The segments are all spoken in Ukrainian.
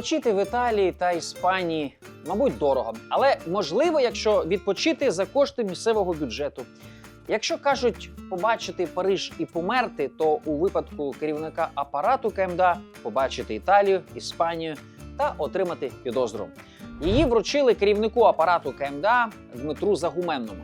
Відпочити в Італії та Іспанії, мабуть, дорого, але можливо, якщо відпочити за кошти місцевого бюджету. Якщо кажуть побачити Париж і померти, то у випадку керівника апарату КМДА побачити Італію, Іспанію та отримати підозру. Її вручили керівнику апарату КМДА Дмитру Загуменному.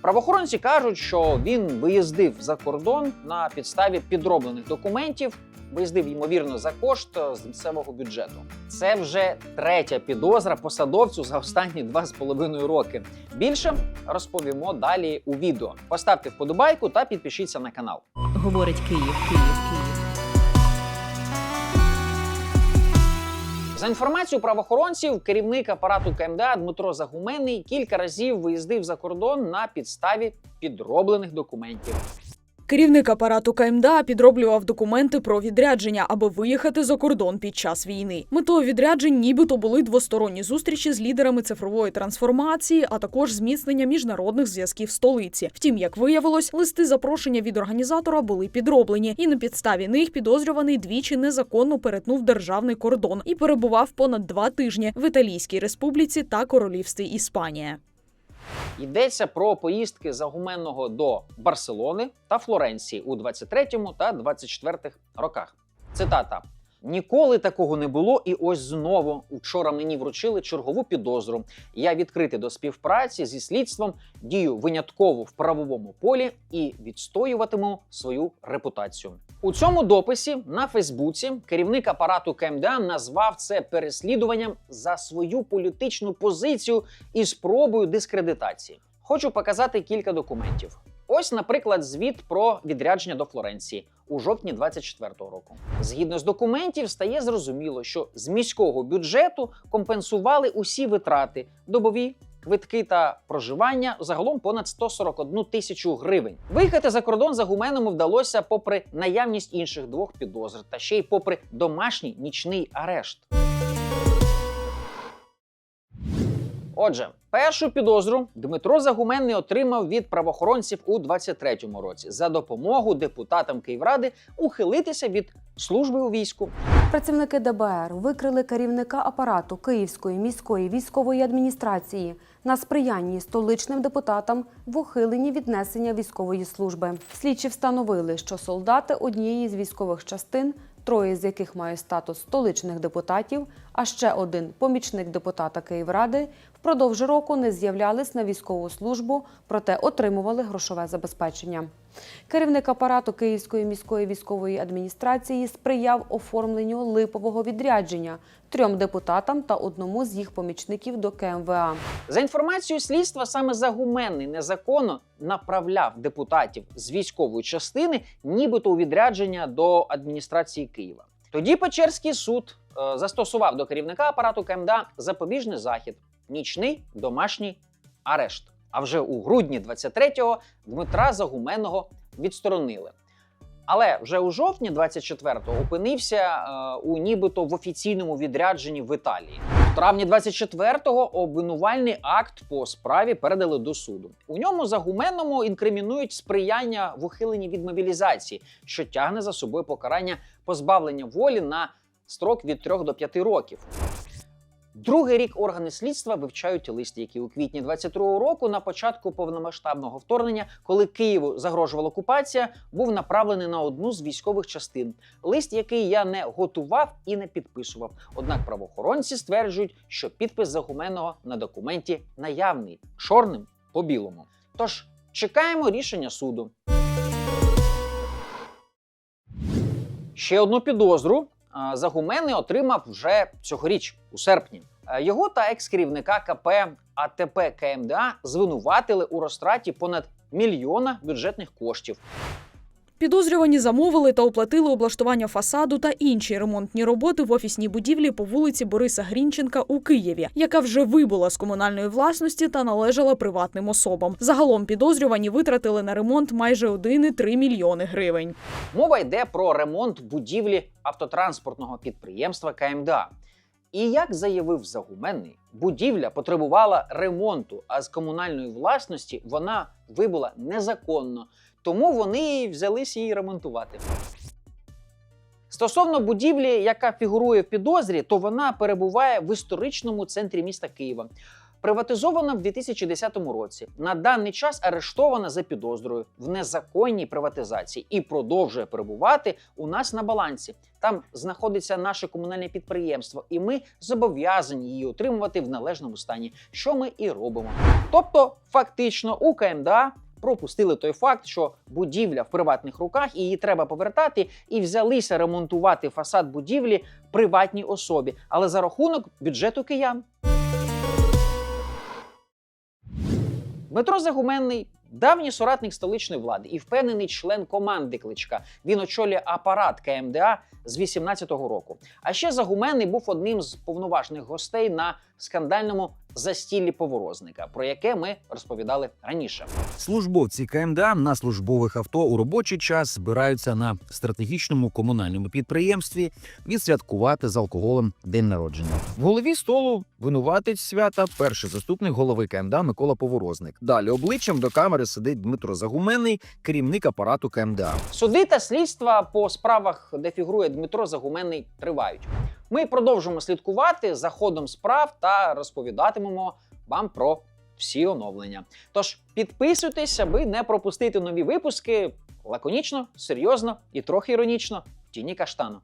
Правоохоронці кажуть, що він виїздив за кордон на підставі підроблених документів, виїздив ймовірно за кошт е, з місцевого бюджету. Це вже третя підозра посадовцю за останні два з половиною роки. Більше розповімо далі у відео. Поставте вподобайку та підпишіться на канал. Говорить Київ, Київ, Київ. За інформацією правоохоронців, керівник апарату КМДА Дмитро Загуменний кілька разів виїздив за кордон на підставі підроблених документів. Керівник апарату КМДА підроблював документи про відрядження, аби виїхати за кордон під час війни. Метою відряджень нібито були двосторонні зустрічі з лідерами цифрової трансформації, а також зміцнення міжнародних зв'язків столиці. Втім, як виявилось, листи запрошення від організатора були підроблені, і на підставі них підозрюваний двічі незаконно перетнув державний кордон і перебував понад два тижні в Італійській республіці та королівстві Іспанія. Йдеться про поїздки Загуменного до Барселони та Флоренції у 23 та 24 роках. Цитата. Ніколи такого не було, і ось знову вчора мені вручили чергову підозру. Я відкритий до співпраці зі слідством, дію винятково в правовому полі і відстоюватиму свою репутацію. У цьому дописі на Фейсбуці керівник апарату КМДА назвав це переслідуванням за свою політичну позицію і спробою дискредитації. Хочу показати кілька документів. Ось, наприклад, звіт про відрядження до Флоренції у жовтні 24-го року. Згідно з документів, стає зрозуміло, що з міського бюджету компенсували усі витрати добові. Квитки та проживання загалом понад 141 тисячу гривень. Виїхати за кордон за гуменому вдалося попри наявність інших двох підозр, та ще й попри домашній нічний арешт. Отже, першу підозру Дмитро Загуменний отримав від правоохоронців у 23-му році за допомогу депутатам Київради ухилитися від служби у війську. Працівники ДБР викрили керівника апарату Київської міської військової адміністрації на сприянні столичним депутатам в ухиленні віднесення військової служби. Слідчі встановили, що солдати однієї з військових частин, троє з яких мають статус столичних депутатів, а ще один помічник депутата Київради, впродовж року не з'являлись на військову службу, проте отримували грошове забезпечення. Керівник апарату Київської міської військової адміністрації сприяв оформленню липового відрядження трьом депутатам та одному з їх помічників до КМВА. За інформацією слідства, саме Загуменний незаконно направляв депутатів з військової частини, нібито у відрядження до адміністрації Києва. Тоді Печерський суд е, застосував до керівника апарату КМДА запобіжний захід нічний домашній арешт. А вже у грудні 23-го Дмитра Загуменного відсторонили. Але вже у жовтні 24-го опинився е, у нібито в офіційному відрядженні в Італії. В травні 24-го обвинувальний акт по справі передали до суду. У ньому Загуменному інкримінують сприяння в ухиленні від мобілізації, що тягне за собою покарання позбавлення волі на строк від 3 до 5 років. Другий рік органи слідства вивчають лист, який у квітні 22-го року, на початку повномасштабного вторгнення, коли Києву загрожувала окупація, був направлений на одну з військових частин. Лист, який я не готував і не підписував. Однак правоохоронці стверджують, що підпис Загуменного на документі наявний чорним по білому. Тож чекаємо рішення суду. Ще одну підозру Загуменний отримав вже цьогоріч, у серпні. Е, Його та екс-керівника КП АТП КМДА звинуватили у розтраті понад мільйона бюджетних коштів. Підозрювані замовили та оплатили облаштування фасаду та інші ремонтні роботи в офісній будівлі по вулиці Бориса Грінченка у Києві, яка вже вибула з комунальної власності та належала приватним особам. Загалом підозрювані витратили на ремонт майже 1,3 мільйони гривень. Мова йде про ремонт будівлі автотранспортного підприємства КМДА. І як заявив Загуменний, будівля потребувала ремонту, а з комунальної власності вона вибула незаконно, тому вони й взялись її ремонтувати. Стосовно будівлі, яка фігурує в підозрі, то вона перебуває в історичному центрі міста Києва. Приватизована в 2010 році. На даний час арештована за підозрою в незаконній приватизації і продовжує перебувати у нас на балансі. Там знаходиться наше комунальне підприємство, і ми зобов'язані її отримувати в належному стані, що ми і робимо. Тобто, фактично, у КМДА пропустили той факт, що будівля в приватних руках її треба повертати, і взялися ремонтувати фасад будівлі приватній особі, але за рахунок бюджету киян. Дмитро Загуменний давній соратник столичної влади і впевнений член команди Кличка. Він очолює апарат КМДА з 18-го року. А ще Загуменний був одним з повноважних гостей на скандальному застіллі поворозника, про яке ми розповідали раніше. Службовці КМДА на службових авто у робочий час збираються на стратегічному комунальному підприємстві відсвяткувати з алкоголем день народження. В голові столу винуватець свята, перший заступник голови КМДА Микола Поворозник. Далі обличчям до камери сидить Дмитро Загуменний, керівник апарату КМДА. Суди та слідства по справах, де фігурує Дмитро Загуменний, тривають. Ми продовжимо слідкувати за ходом справ та розповідатимемо вам про всі оновлення. Тож підписуйтесь, аби не пропустити нові випуски лаконічно, серйозно і трохи іронічно в тіні каштану.